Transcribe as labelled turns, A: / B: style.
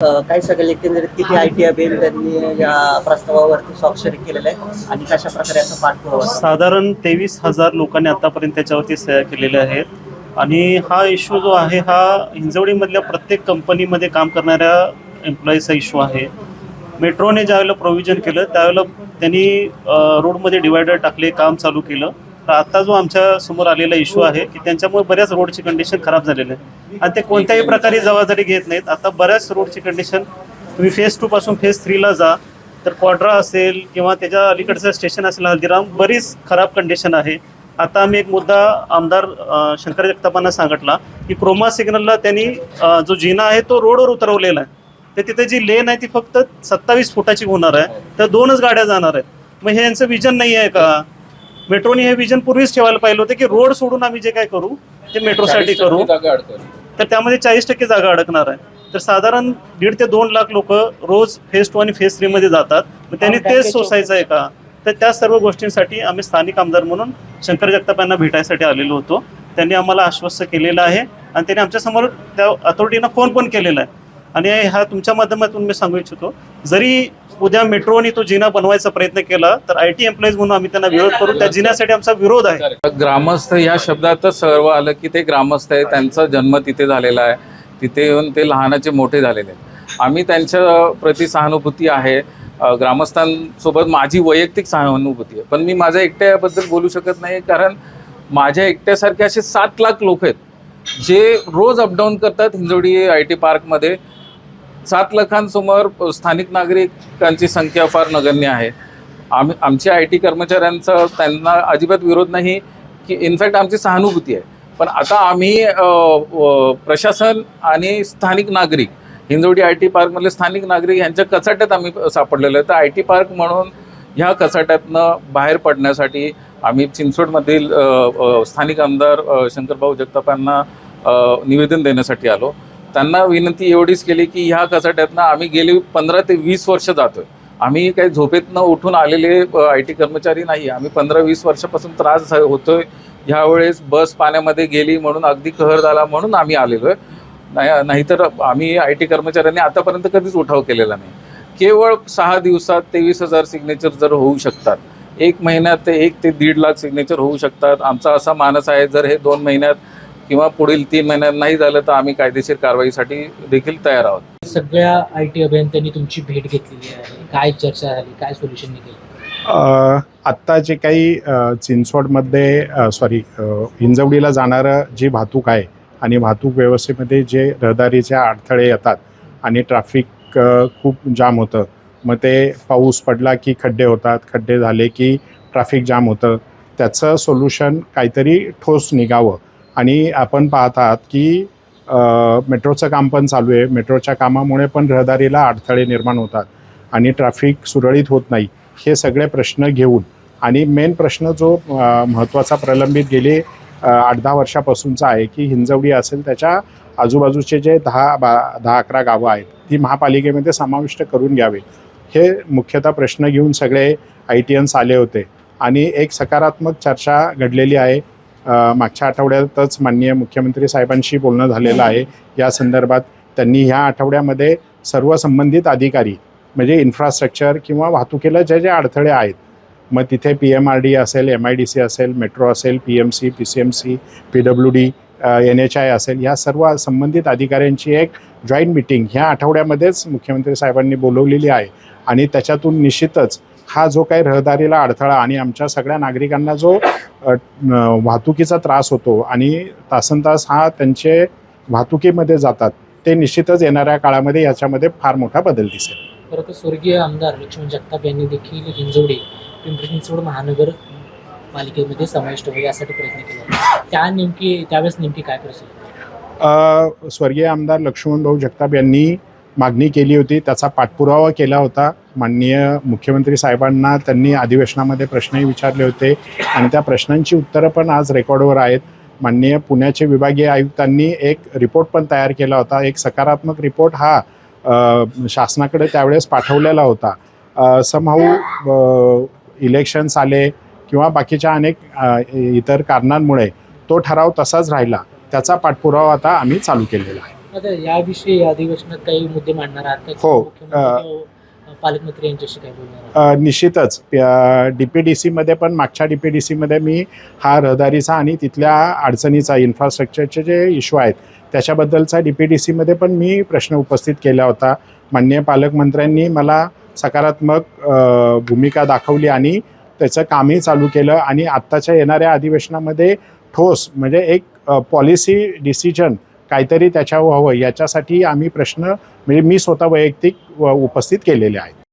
A: अ, काय सगळे एकंदरीत किती आय टी अभियान त्यांनी या प्रस्तावावरती स्वाक्षरी केलेलं आहे आणि कशा प्रकारे असं पाठपुरावा
B: साधारण तेवीस हजार लोकांनी आतापर्यंत त्याच्यावरती सह्या केलेल्या आहेत. आणि हा इश्यू जो आहे हा हिंजवडीमधल्या प्रत्येक कंपनीमध्ये काम करणाऱ्या एम्प्लॉईचा इश्यू आहे. मेट्रोने ज्यावेळेला प्रोव्हिजन केलं त्यावेळेला त्यांनी रोडमध्ये डिवायडर टाकले काम चालू केलं. तर आता जो आमच्यासमोर आलेला इश्यू आहे की त्यांच्यामुळे बऱ्याच रोडची कंडिशन खराब झालेली आहे आणि ते कोणत्याही प्रकारे जबाबदारी घेत नाहीत. आता बऱ्याच रोडची कंडिशन तुम्ही फेज टू पासून फेज थ्रीला जा तर क्वाड्रा असेल किंवा त्याच्या अलीकडचं स्टेशन असेल हल्दीराम बरीच खराब कंडिशन आहे. आता आम्ही एक मुद्दा आमदार शंकर जगतापांना सांगितला की क्रोमा सिग्नलला त्यांनी जो जिना आहे तो रोडवर उतरवलेला आहे. तर तिथे जी लेन आहे ती फक्त सत्तावीस फुटाची होणार आहे. तर दोनच गाड्या जाणार आहेत. मग हे यांचं विजन नाही आहे का? मेट्रोने हे विजन पूर्वीच ठेवायला पाहिलं होतं की रोड सोडून आम्ही जे काय करू ते मेट्रोसाठी करू. तर त्यामध्ये चाळीस टक्के जागा अडकणार आहे. तर साधारण दीड ते दोन लाख लोक रोज फेज टू आणि फेज थ्री मध्ये जातात. मग त्यांनी तेच सोसायचं आहे का? तर त्या सर्व गोष्टींसाठी आम्ही स्थानिक आमदार म्हणून शंकर जगताप यांना भेटायसाठी आलेलो होतो. त्यांनी आम्हाला आश्वस्त केलेलं आहे आणि त्यांनी आमच्यासमोर त्या अथॉरिटीनं फोन पण केलेला आहे. आणि हा तुमच्या माध्यमातून मी सांगू इच्छितो जरी उद्या मेट्रोने तो जिना बनवायचा प्रयत्न केला तर आय टी एम्प्लॉईज म्हणून आम्ही त्यांना विरोध करू त्या जिन्यासाठी आमचा विरोध आहे.
C: ग्रामस्थ या शब्दातच सर्व आलं की ते ग्रामस्थ आहे त्यांचा जन्म तिथे झालेला आहे. तिथे येऊन ते लहानाचे मोठे झालेले आहेत. आम्ही त्यांच्या प्रति सहानुभूती आहे. ग्रामस्थांसोबत माझी वैयक्तिक सहानुभूती आहे. पण मी माझ्या एकट्याबद्दल बोलू शकत नाही कारण माझ्या एकट्यासारखे असे सात लाख लोक आहेत जे रोज अपडाऊन करतात हिंजवडी आय टी पार्कमध्ये. सात लाखांसमोर स्थानिक नागरिकांची संख्या फार नगण्य आहे. आम्ही आमच्या आय टी कर्मचाऱ्यांचा त्यांना अजिबात विरोध नाही की इनफॅक्ट आमची सहानुभूती आहे. पण आता आम्ही प्रशासन आणि स्थानिक नागरिक हिंजवडी आय टी पार्कमधले स्थानिक नागरिक यांच्या कचाट्यात आम्ही सापडलेलो आहे. तर आय टी पार्क म्हणून ह्या कचाट्यातनं बाहेर पडण्यासाठी आम्ही चिंचवडमधील स्थानिक आमदार शंकरभाऊ जगताप यांना निवेदन देण्यासाठी आलो. त्यांना विनंती एवढीच केली की ह्या कचाट्यातनं आम्ही गेली पंधरा ते वीस वर्ष जातो आहे आम्ही काही झोपेतनं उठून आलेले आय टी कर्मचारी नाही. आम्ही पंधरा वीस वर्षापासून त्रास झा- होतोय. ह्यावेळेस बस पाण्यामध्ये गेली म्हणून अगदी कहर झाला म्हणून आम्ही आलेलो आहे. नाहीतर आम्ही आय टी कर्मचाऱ्यांनी आतापर्यंत कधीच उठाव केलेला नाही. केवळ सहा दिवसात तेवीस हजार सिग्नेचर जर होऊ शकतात एक महिन्यात ते एक ते दीड लाख सिग्नेचर होऊ शकतात. आमचा असा मानस आहे जर हे दोन महिन्यात किंवा पुढील तीन महिन्यात नाही झालं तर आम्ही कायदेशीर कारवाईसाठी देखील तयार आहोत.
D: सगळ्या आय टी अभियंत्यांनी तुमची भेट घेतलेली आहे. काय चर्चा झाली? काय सोल्युशन निघेल?
E: आत्ता जे काही चिंचवडमध्ये सॉरी हिंजवडीला जाणारं जी वाहतूक आहे आणि वाहतूक व्यवस्थेमध्ये जे रहदारीचे अडथळे येतात आणि ट्रॅफिक खूप जाम होतं मग ते पाऊस पडला की खड्डे होतात खड्डे झाले की ट्रॅफिक जाम होतं त्याचं सोल्युशन काहीतरी ठोस निघावं. आणि आपण पाहत आहात की मेट्रोचं काम पण चालू आहे. मेट्रोच्या कामामुळे पण रहदारीला अडथळे निर्माण होतात आणि ट्रॅफिक सुरळीत होत नाही हे सगळे प्रश्न घेऊन. आणि मेन प्रश्न जो महत्त्वाचा प्रलंबित गेले आठ दहा वर्षापासूनचा आहे की हिंजवडी असेल त्याच्या आजूबाजूचे जे दहा बा दहा अकरा गावं आहेत ती महापालिकेमध्ये समाविष्ट करून घ्यावे. हे मुख्यतः प्रश्न घेऊन सगळे आय टी एन्स आले होते. आणि एक सकारात्मक चर्चा घडलेली आहे. मागच्या आठवड्यातच माननीय मुख्यमंत्री साहेबांशी बोलणं झालेलं आहे. या संदर्भात त्यांनी ह्या आठवड्यामध्ये सर्व संबंधित अधिकारी म्हणजे इन्फ्रास्ट्रक्चर किंवा वाहतुकीला जे जे अडथळे आहेत मग तिथे पी एम आर डी असेल एम आय डी सी असेल मेट्रो असेल P M C P C M C P W D N H I असेल ह्या सर्व संबंधित अधिकाऱ्यांची एक जॉईंट मिटिंग ह्या आठवड्यामध्येच मुख्यमंत्री साहेबांनी बोलवलेली आहे. आणि त्याच्यातून निश्चितच हा जो काही रहदारीला अडथळा आणि आमच्या सगळ्या नागरिकांना जो वाहतुकीचा त्रास होतो आणि तासन तास हा त्यांचे वाहतुकीमध्ये जातात ते निश्चितच येणाऱ्या काळामध्ये याच्यामध्ये फार मोठा बदल दिसेल.
D: परत तर स्वर्गीय आमदार लक्ष्मण जगताप यांनी देखील हिंजवडी पिंपरी चिंचवड महानगर पालिकेमध्ये समाविष्ट व्हावे यासाठी प्रयत्न केला. त्या नेमकी त्यावेळेस नेमकी काय परिस्थिती
E: स्वर्गीय आमदार लक्ष्मणभाऊ जगताप यांनी मागणी केली होती त्याचा पाठपुरावा केला होता. माननीय मुख्यमंत्री साहेबांना त्यांनी अधिवेशनामध्ये प्रश्नही विचारले होते आणि त्या प्रश्नांची उत्तरं पण आज रेकॉर्डवर आहेत. माननीय पुण्याचे विभागीय आयुक्तांनी एक रिपोर्ट पण तयार केला होता. एक सकारात्मक रिपोर्ट हा शासनाकडे त्यावेळेस पाठवलेला होता. समहाऊ इलेक्शन्स आले किंवा बाकीच्या अनेक इतर कारणांमुळे तो ठराव तसाच राहिला. त्याचा पाठपुरावा आता आम्ही चालू केलेला आहे.
D: याविषयी या अधिवेशनात काही मुद्दे मांडणार आहात?
E: हो,
D: पालकमंत्री यांच्याशी काय बोलणार
E: निश्चितच. डी पी डी सीमध्ये पण मागच्या डी पी डी सीमध्ये मी हा रहदारीचा आणि तिथल्या अडचणीचा इन्फ्रास्ट्रक्चरचे जे इश्यू आहेत त्याच्याबद्दलचा डी पी डी सीमध्ये पण मी प्रश्न उपस्थित केला होता. माननीय पालकमंत्र्यांनी मला सकारात्मक भूमिका दाखवली आणि त्याचं कामही चालू केलं आणि आत्ताच्या येणाऱ्या अधिवेशनामध्ये ठोस म्हणजे एक पॉलिसी डिसिजन काहीतरी त्याच्यावर व्हावं याच्यासाठी आम्ही प्रश्न म्हणजे मी स्वतः वैयक्तिक व उपस्थित केलेले आहेत.